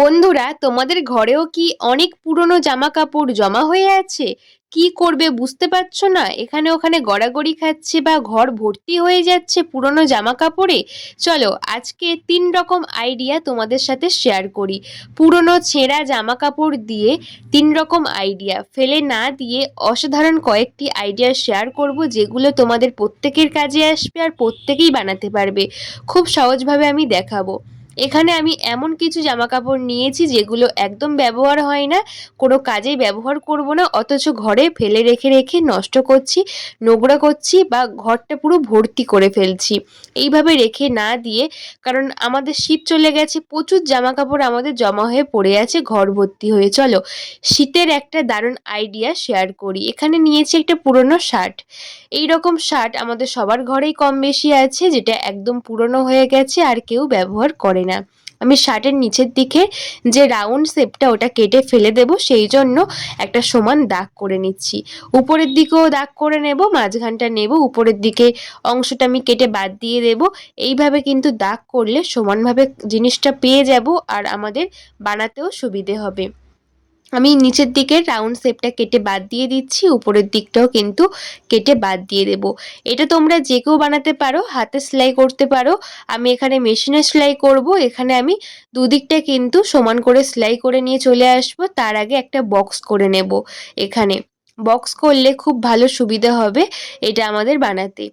বন্ধুরা, তোমাদের ঘরেও কি অনেক পুরনো জামা কাপড় জমা হয়ে আছে? কি করবে বুঝতে পারছ না? এখানে ওখানে গড়াগড়ি খাচ্ছে বা ঘর ভর্তি হয়ে যাচ্ছে পুরনো জামা কাপড়ে চলো, আজকে তিন রকম আইডিয়া তোমাদের সাথে শেয়ার করি। পুরনো ছেঁড়া জামা কাপড় দিয়ে তিন রকম আইডিয়া ফেলে না দিয়ে অসাধারণ কয়েকটি আইডিয়া শেয়ার করব যেগুলো তোমাদের প্রত্যেকের কাজে আসবে আর প্রত্যেকেই বানাতে পারবে। খুব সহজভাবে আমি দেখাবো। এখানে আমি এমন কিছু জামা কাপড় নিয়েছি যেগুলো একদম ব্যবহার হয় না, কোনো কাজেই ব্যবহার করব না, অথচ ঘরে ফেলে রেখে রেখে নষ্ট করছি, নোংরা করছি বা ঘরটা পুরো ভর্তি করে ফেলছি। এইভাবে রেখে না দিয়ে, কারণ আমাদের শীত চলে গেছে, প্রচুর জামা কাপড় আমাদের জমা হয়ে পড়ে আছে, ঘর ভর্তি হয়ে। চলো, শীতের একটা দারুণ আইডিয়া শেয়ার করি। এখানে নিয়েছি একটা পুরনো শার্ট। এই রকম শার্ট আমাদের সবার ঘরেই কম বেশি আছে, যেটা একদম পুরনো হয়ে গেছে, আর কেউ ব্যবহার করে না। আমি শার্টের নিচের দিকে যে রাউন্ড শেপটা ওটা কেটে ফেলে দেব, সেই জন্য একটা সমান দাগ করে নিচ্ছি। উপরের দিকেও দাগ করে নেব, মাঝখানটা নেব, উপরের দিকে অংশটা আমি কেটে বাদ দিয়ে দেব। এইভাবে কিন্তু দাগ করলে সমানভাবে জিনিসটা পেয়ে যাব আর আমাদের বানাতেও সুবিধে হবে। আমি নিচের দিকে রাউন্ড শেপটা কেটে বাদ দিয়ে দিচ্ছি, উপরের দিকটাও কিন্তু কেটে বাদ দিয়ে দেব। এটা তোমরা যে কেউ বানাতে পারো, হাতে সেলাই করতে পারো। আমি এখানে মেশিনে সেলাই করব, এখানে আমি দুদিকটা কিন্তু সমান করে সেলাই করে নিয়ে চলে আসব। তার আগে একটা বক্স করে নেব এখানে। বক্স করলে খুব ভালো সুবিধা হবে এটা আমাদের বানাতে।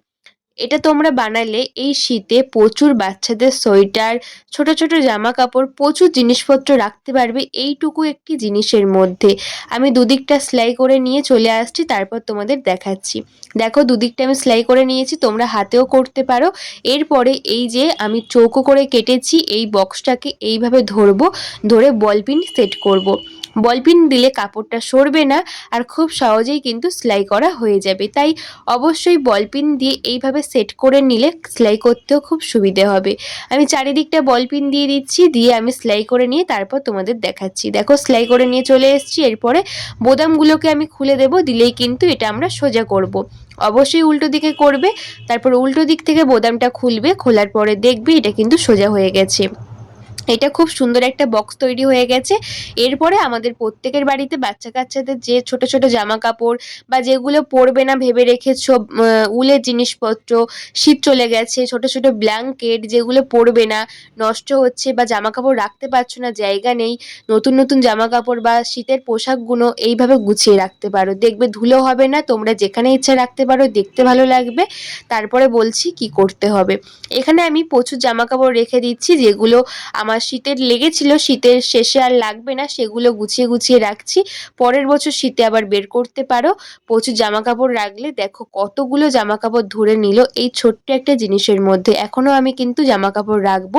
এটা তোমরা বানালে এই শীতে প্রচুর বাচ্চাদের সোয়েটার, ছোট ছোট জামা কাপড় প্রচুর জিনিসপত্র রাখতে পারবে এইটুকু একটি জিনিসের মধ্যে। আমি দুদিকটা সেলাই করে নিয়ে চলে আসছি, তারপর তোমাদের দেখাচ্ছি। দেখো দুদিকটা আমি সেলাই করে নিয়েছি, তোমরা হাতেও করতে পারো। এরপরে এই যে আমি চৌকো করে কেটেছি, এই বক্সটাকে এইভাবে ধরবো, ধরে বলপিন সেট করব। বলপিন দিলে কাপড়টা সরবে না আর খুব সহজেই কিন্তু সেলাই করা হয়ে যাবে। তাই অবশ্যই বলপিন দিয়ে এইভাবে সেট করে নিলে সেলাই করতেও খুব সুবিধে হবে। আমি চারিদিকটা বলপিন দিয়ে দিচ্ছি, দিয়ে আমি সেলাই করে নিয়ে তারপর তোমাদের দেখাচ্ছি। দেখো সেলাই করে নিয়ে চলে এসেছি, এরপরে বোদামগুলোকে আমি খুলে দেব, দিলেই কিন্তু এটা আমরা সোজা করব। অবশ্যই উল্টো দিকে করবে, তারপর উল্টো দিক থেকে বোদামটা খুলবে, খোলার পরে দেখবে এটা কিন্তু সোজা হয়ে গেছে। এটা খুব সুন্দর একটা বক্স তৈরি হয়ে গেছে। এরপরে আমাদের প্রত্যেকের বাড়িতে বাচ্চা কাচ্চাদের যে ছোট ছোট জামা কাপড় বা যেগুলো পরবে না ভেবে রেখেছ উলের জিনিসপত্র, শীত চলে গেছে, ছোট ছোট ব্ল্যাঙ্কেট যেগুলো পরবে না, নষ্ট হচ্ছে বা জামা কাপড় রাখতে পারছ না, জায়গা নেই, নতুন নতুন জামা কাপড় বা শীতের পোশাকগুলো এইভাবে গুছিয়ে রাখতে পারো। দেখবে ধুলো হবে না, তোমরা যেখানে ইচ্ছা রাখতে পারো, দেখতে ভালো লাগবে। তারপরে বলছি কি করতে হবে। এখানে আমি প্রচুর জামা কাপড় রেখে দিচ্ছি, যেগুলো আমার আমার শীতের লেগেছিল, শীতের শেষে আর লাগবে না, সেগুলো গুছিয়ে গুছিয়ে রাখছি। পরের বছর শীতে আবার বের করতে পারো। প্রচুর জামা কাপড় রাখলে দেখো কতগুলো জামা কাপড় ধরে নিল এই ছোট্ট একটা জিনিসের মধ্যে। এখনও আমি কিন্তু জামা কাপড় রাখব।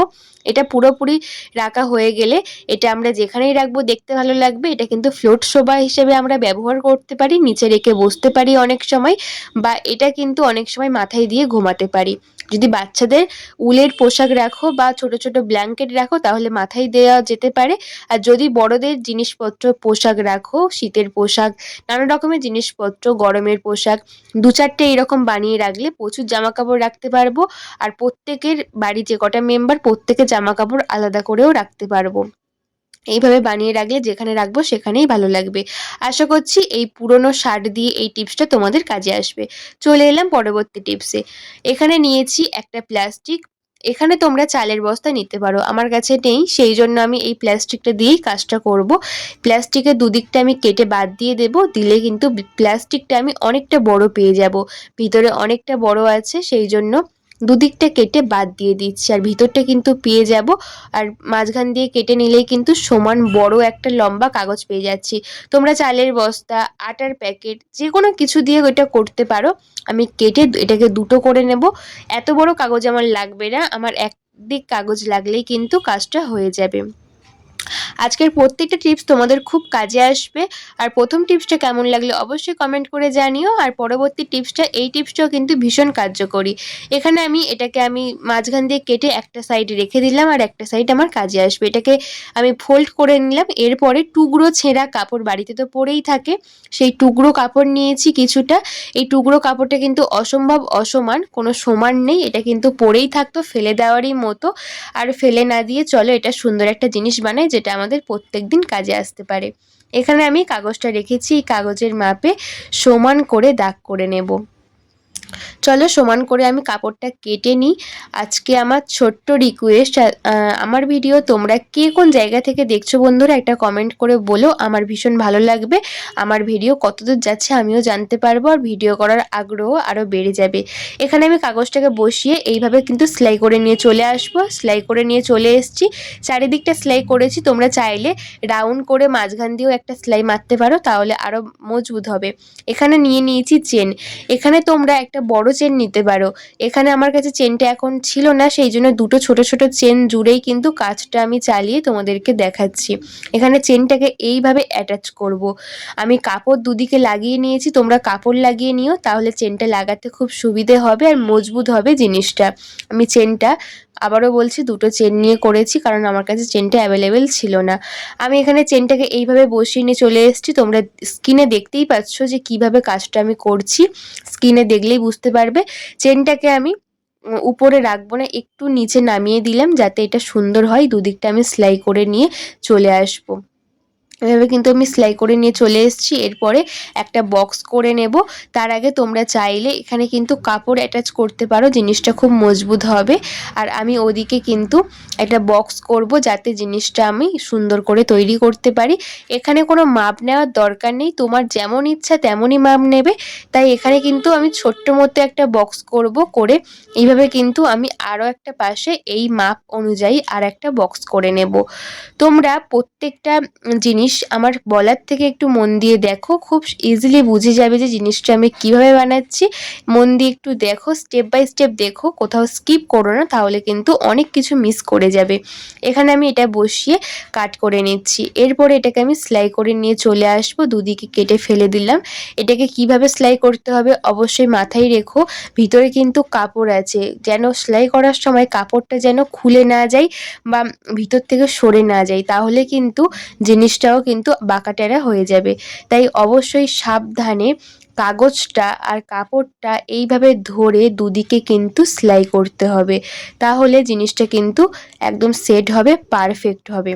এটা পুরোপুরি রাখা হয়ে গেলে এটা আমরা যেখানেই রাখব, দেখতে ভালো লাগবে। এটা কিন্তু ফ্লোট শোভা হিসেবে আমরা ব্যবহার করতে পারি, নিচে রেখে বসতে পারি অনেক সময় বা এটা কিন্তু অনেক সময় মাথায় দিয়ে ঘুমাতে পারি। যদি বাচ্চাদের উলের পোশাক রাখো বা ছোট ছোট ব্ল্যাঙ্কেট রাখো, তাহলে মাথায় দেওয়া যেতে পারে। আর যদি বড়দের জিনিসপত্র পোশাক রাখো, শীতের পোশাক, নানা রকমের জিনিসপত্র, গরমের পোশাক, দু চারটে এরকম বানিয়ে রাখলে প্রচুর জামা কাপড় রাখতে পারব। আর প্রত্যেকের বাড়ি যে কটা মেম্বার প্রত্যেকের জামা কাপড় আলাদা করেও রাখতে পারব। এইভাবে বানিয়ে রাখলে যেখানে রাখব সেখানেই ভালো লাগবে। আশা করছি এই পুরনো শার্ট দিয়ে এই টিপসটা তোমাদের কাজে আসবে। চলে এলাম পরবর্তী টিপসে। এখানে নিয়েছি একটা প্লাস্টিক। এখানে তোমরা চালের বস্তা নিতে পারো। আমার কাছে নেই সেই জন্য আমি এই প্লাস্টিকটা দিয়েই কাজটা করব। প্লাস্টিকের দুদিকটা আমি কেটে বাদ দিয়ে দেব। দিলে কিন্তু প্লাস্টিকটা আমি অনেকটা বড় পেয়ে যাব। ভিতরে অনেকটা বড় আছে সেই জন্য দুদিকটা কেটে বাদ দিয়ে দিচ্ছি, আর ভিতরটা কিন্তু পেয়ে যাব। আর মাঝখান দিয়ে কেটে নিলেই কিন্তু সমান বড় একটা লম্বা কাগজ পেয়ে যাচ্ছি। তোমরা চালের বস্তা, আটার প্যাকেট যে কোনো কিছু দিয়ে ওইটা করতে পারো। আমি কেটে এটাকে দুটো করে নেব। এত বড় কাগজ আমার লাগবে না। আমার এক দিক কাগজ লাগলেই কিন্তু কাজটা হয়ে যাবে। আজকের প্রত্যেকটা টিপস তোমাদের খুব কাজে আসবে। আর প্রথম টিপসটা কেমন লাগলে অবশ্যই কমেন্ট করে জানিও। আর পরবর্তী টিপসটা এই টিপসটাও কিন্তু ভীষণ কার্যকরী। এখানে আমি, এটাকে আমি মাঝখান দিয়ে কেটে একটা সাইড রেখে দিলাম আর একটা সাইড আমার কাজে আসবে। এটাকে আমি ফোল্ড করে নিলাম। এরপরে টুকরো ছেঁড়া কাপড় বাড়িতে তো পরেই থাকে। সেই টুকরো কাপড় নিয়েছি কিছুটা। এই টুকরো কাপড়টা কিন্তু অসম্ভব অসমান, কোনো সমান নেই। এটা কিন্তু পরেই থাকতো, ফেলে দেওয়ারই মতো। আর ফেলে না দিয়ে চলো, এটা সুন্দর একটা জিনিস বানায় যেটা আমাদের প্রত্যেক দিন কাজে আসতে পারে। এখানে আমি কাগজটা রেখেছি, এই কাগজের মাপে সমান করে দাগ করে নেব। চলো সমান করে আমি কাপড়টা কেটে নিই। আজকে আমার ছোট্ট রিকোয়েস্ট আমার ভিডিও তোমরা কে কোন জায়গা থেকে দেখছ বন্ধুরা একটা কমেন্ট করে বলো, আমার ভীষণ ভালো লাগবে। আমার ভিডিও কতদূর যাচ্ছে আমিও জানতে পারব আর ভিডিও করার আগ্রহ আরও বেড়ে যাবে। এখানে আমি কাগজটাকে বসিয়ে এইভাবে কিন্তু সেলাই করে নিয়ে চলে আসব। সেলাই করে নিয়ে চলে এসেছি। চারিদিকটা সেলাই করেছি, তোমরা চাইলে রাউন্ড করে মাঝখান দিয়েও একটা সেলাই মারতে পারো, তাহলে আরও মজবুত হবে। এখানে নিয়ে নিয়েছি চেন এখানে তোমরা একটা বড় চেন নিতে পারো। এখানে আমার কাছে চেনটা এখন ছিল না, সেই জন্য দুটো ছোট ছোট চেন জুড়েই কিন্তু কাজটা আমি চালিয়ে তোমাদেরকে দেখাচ্ছি। এখানে চেনটাকে এইভাবে অ্যাটাচ করব। আমি কাপড় দুদিকে লাগিয়ে নিয়েছি, তোমরা কাপড় লাগিয়ে নিও, তাহলে চেনটা লাগাতে খুব সুবিধে হবে আর মজবুত হবে জিনিসটা। আমি চেনটা আবারও বলছি, দুটো চেন নিয়ে করেছি, কারণ আমার কাছে চেনটা অ্যাভেলেবেল ছিল না। আমি এখানে চেনটাকে এইভাবে বসিয়ে নিয়ে চলে এসেছি। তোমরা স্কিনে দেখতেই পাচ্ছ যে কীভাবে কাজটা আমি করছি। স্কিনে দেখলেই বুঝতে পারবে। চেনটাকে আমি উপরে রাখব না, একটু নিচে নামিয়ে দিলাম, যাতে এটা সুন্দর হয়। দুদিকটা আমি সেলাই করে নিয়ে চলে আসব। এভাবে কিন্তু আমি সেলাই করে নিয়ে চলে এসেছি। এরপরে একটা বক্স করে নেব। তার আগে তোমরা চাইলে এখানে কিন্তু কাপড় অ্যাটাচ করতে পারো, জিনিসটা খুব মজবুত হবে। আর আমি ওদিকে কিন্তু একটা বক্স করব যাতে জিনিসটা আমি সুন্দর করে তৈরি করতে পারি। এখানে কোনো মাপ নেওয়ার দরকার নেই। তোমার যেমন ইচ্ছা তেমনই মাপ নেবে। তাই এখানে কিন্তু আমি ছোট্ট মতো একটা বক্স করব করে এইভাবে কিন্তু আমি আরও একটা পাশে এই মাপ অনুযায়ী আর একটা বক্স করে নেব। তোমরা প্রত্যেকটা জিনিস আমার বলার থেকে একটু মন দিয়ে দেখো, খুব ইজিলি বুঝে যাবে যে জিনিসটা আমি কীভাবে বানাচ্ছি। মন দিয়ে একটু দেখো স্টেপ বাই স্টেপ দেখো, কোথাও স্কিপ করো না, তাহলে কিন্তু অনেক কিছু মিস করে যাবে। এখানে আমি এটা বসিয়ে কাট করে নিচ্ছি। এরপরে এটাকে আমি সেলাই করে নিয়ে চলে আসব, দুদিকে কেটে ফেলে দিলাম। এটাকে কীভাবে সেলাই করতে হবে অবশ্যই মাথায় রেখো, ভিতরে কিন্তু কাপড় আছে। যেন সেলাই করার সময় কাপড়টা যেন খুলে না যায় বা ভিতর থেকে সরে না যায়, তাহলে কিন্তু জিনিসটাও কিন্তু বাঁকাটেরা হয়ে যাবে। তাই অবশ্যই সাবধানে কাগজটা আর কাপড়টা এইভাবে ধরে দুদিকে কিন্তু সেলাই করতে হবে। তাহলে জিনিসটা কিন্তু একদম সেট হবে, পারফেক্ট হবে।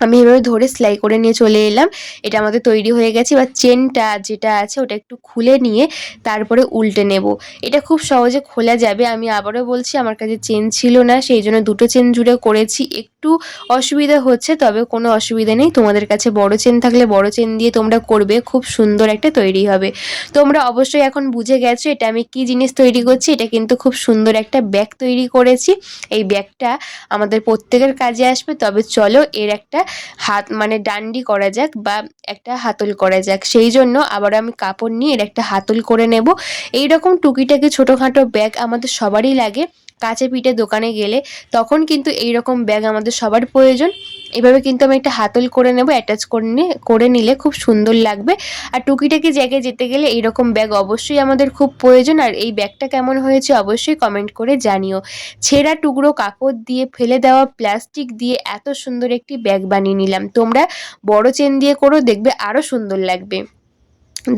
আমি এভাবে ধরে সেলাই করে নিয়ে চলে এলাম। এটা আমাদের তৈরি হয়ে গেছে। এবার চেনটা যেটা আছে ওটা একটু খুলে নিয়ে তারপরে উল্টে নেব। এটা খুব সহজে খোলা যাবে। আমি আবারও বলছি, আমার কাছে চেন ছিল না, সেই জন্য দুটো চেন জুড়ে করেছি। একটু অসুবিধা হচ্ছে, তবে কোনো অসুবিধা নেই। তোমাদের কাছে বড় চেন থাকলে বড় চেন দিয়ে তোমরা করবে। খুব সুন্দর একটা তৈরি হবে। তোমরা অবশ্যই এখন বুঝে গেছো এটা আমি কি জিনিস তৈরি করছি। এটা কিন্তু খুব সুন্দর একটা ব্যাগ তৈরি করেছি। এই ব্যাগটা আমাদের প্রত্যেকের কাজে আসবে। তবে চলো এর একটা হাত মানে ডান্ডি করা যাক বা একটা হাতল করা যাক। সেই জন্য আবার আমি কাপড় নিয়ে এর একটা হাতল করে নেব। এই রকম টুকিটাকি ছোটোখাটো ব্যাগ আমাদের সবারই লাগে। কাছে পিঠে দোকানে গেলে তখন কিন্তু এই রকম ব্যাগ আমাদের সবার প্রয়োজন। এভাবে কিন্তু আমি একটা হাতল করে নেব অ্যাটাচ করে নিয়ে করে নিলে খুব সুন্দর লাগবে। আর টুকিটাকি জায়গায় যেতে গেলে এইরকম ব্যাগ অবশ্যই আমাদের খুব প্রয়োজন। আর এই ব্যাগটা কেমন হয়েছে অবশ্যই কমেন্ট করে জানিও। ছেঁড়া টুকরো কাপড় দিয়ে ফেলে দেওয়া প্লাস্টিক দিয়ে এত সুন্দর একটি ব্যাগ বানিয়ে নিলাম। তোমরা বড় চেন দিয়ে করো, দেখবে আরও সুন্দর লাগবে।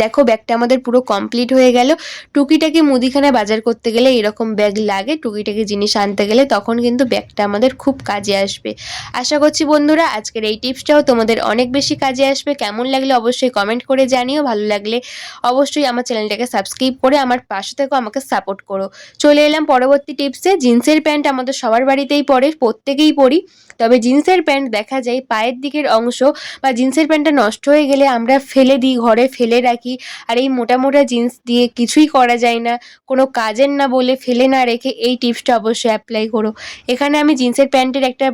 দেখো ব্যাগটা আমাদের পুরো কমপ্লিট হয়ে গেল। টুকিটাকি মুদিখানা বাজার করতে গেলে এরকম ব্যাগ লাগে, টুকিটাকি জিনিস আনতে গেলে তখন কিন্তু ব্যাগটা আমাদের খুব কাজে আসবে। আশা করছি বন্ধুরা, আজকের এই টিপসটাও তোমাদের অনেক বেশি কাজে আসবে। কেমন লাগলে অবশ্যই কমেন্ট করে জানিও। ভালো লাগলে অবশ্যই আমার চ্যানেলটাকে সাবস্ক্রাইব করে আমার পাশে থেকেও আমাকে সাপোর্ট করো। চলে এলাম পরবর্তী টিপসে জিন্সের প্যান্ট আমাদের সবার বাড়িতেই পরে, প্রত্যেকেই পরি। তবে জিন্সের প্যান্ট দেখা যায় পায়ের দিকের অংশ বা জিন্সের প্যান্টটা নষ্ট হয়ে গেলে আমরা ফেলে দিই, ঘরে ফেলে রাখি। আর, এই মোটা মোটা জিন্স দিয়ে কিছুই করা যায় না। কোনো কাজের না বলে ফেলে না রেখে এই টিপসটা অবশ্যই অ্যাপ্লাই করো। এখানে আমি জিন্সের প্যান্টের একটা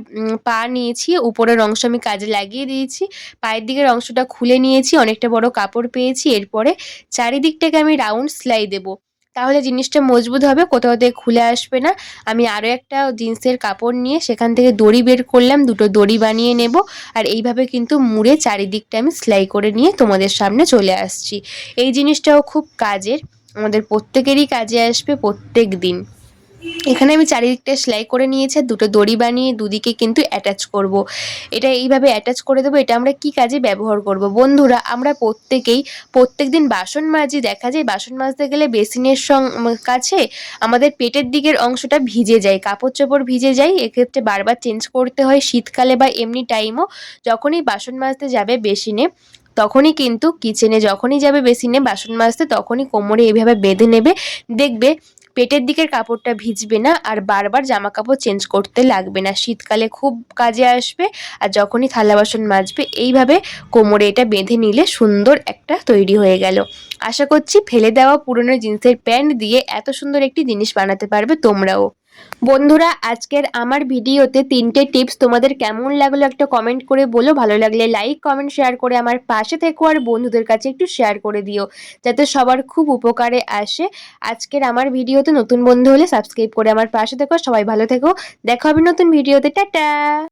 পা নিয়েছি, উপরের অংশ আমি কাজে লাগিয়ে দিয়েছি, পায়ের দিকের অংশটা খুলে নিয়েছি, অনেকটা বড় কাপড় পেয়েছি, এরপরে চারিদিকটাকে আমি রাউন্ড সেলাই দেবো। তাহলে জিনিসটা মজবুত হবে, কোথাও থেকে খুলে আসবে না। আমি আরও একটা জিন্সের কাপড় নিয়ে সেখান থেকে দড়ি বের করলাম, দুটো দড়ি বানিয়ে নেব। আর এইভাবে কিন্তু মুড়ে চারিদিকটা আমি সেলাই করে নিয়ে তোমাদের সামনে চলে আসছি। এই জিনিসটাও খুব কাজের, আমাদের প্রত্যেকেরই কাজে আসবে প্রত্যেক দিন। এখানে আমি চারিদিকটা সেলাই করে নিয়েছি দুটো দড়ি বানিয়ে দুদিকে কিন্তু অ্যাটাচ করব। এটা এইভাবে অ্যাটাচ করে দেবো, এটা আমরা কি কাজে ব্যবহার করব বন্ধুরা, আমরা প্রত্যেকেই প্রত্যেক দিন বাসন মাজি, দেখা যায় বাসন মাজতে গেলে বেসিনের কাছে আমাদের পেটের দিকের অংশটা ভিজে যায় কাপড় চোপড় ভিজে যায়, এক্ষেত্রে বারবার চেঞ্জ করতে হয় শীতকালে বা এমনি টাইমও যখনই বাসন মাজতে যাবে বেসিনে, তখনই কিন্তু কিচেনে যখনই যাবে বেসিনে বাসন মাজতে, তখনই কোমরে এইভাবে বেঁধে নেবে, দেখবে পেটের দিকের কাপড়টা ভিজবে না আর বারবার জামা কাপড় চেঞ্জ করতে লাগবে না। শীতকালে খুব কাজে আসবে আর যখনই থালা বাসন মাজবে, এইভাবে কোমরে এটা বেঁধে নিলে সুন্দর একটা তৈরি হয়ে গেল। আশা করছি ফেলে দেওয়া পুরনো জিন্সের প্যান্ট দিয়ে এত সুন্দর একটি জিনিস বানাতে পারবে তোমরাও। বন্ধুরা, আজকের আমার ভিডিওতে তিনটে টিপস তোমাদের কেমন লাগল একটা কমেন্ট করে বলো। ভালো লাগলে লাইক কমেন্ট শেয়ার করে আমার পাশে থেকো আর বন্ধুদের কাছে একটু শেয়ার করে দিও, যাতে সবার খুব উপকারে আসে। আজকের আমার ভিডিওতে নতুন বন্ধু হলে সাবস্ক্রাইব করে আমার পাশে থেকো সবাই ভালো থেকো। দেখা হবে নতুন ভিডিওতে, টাটা!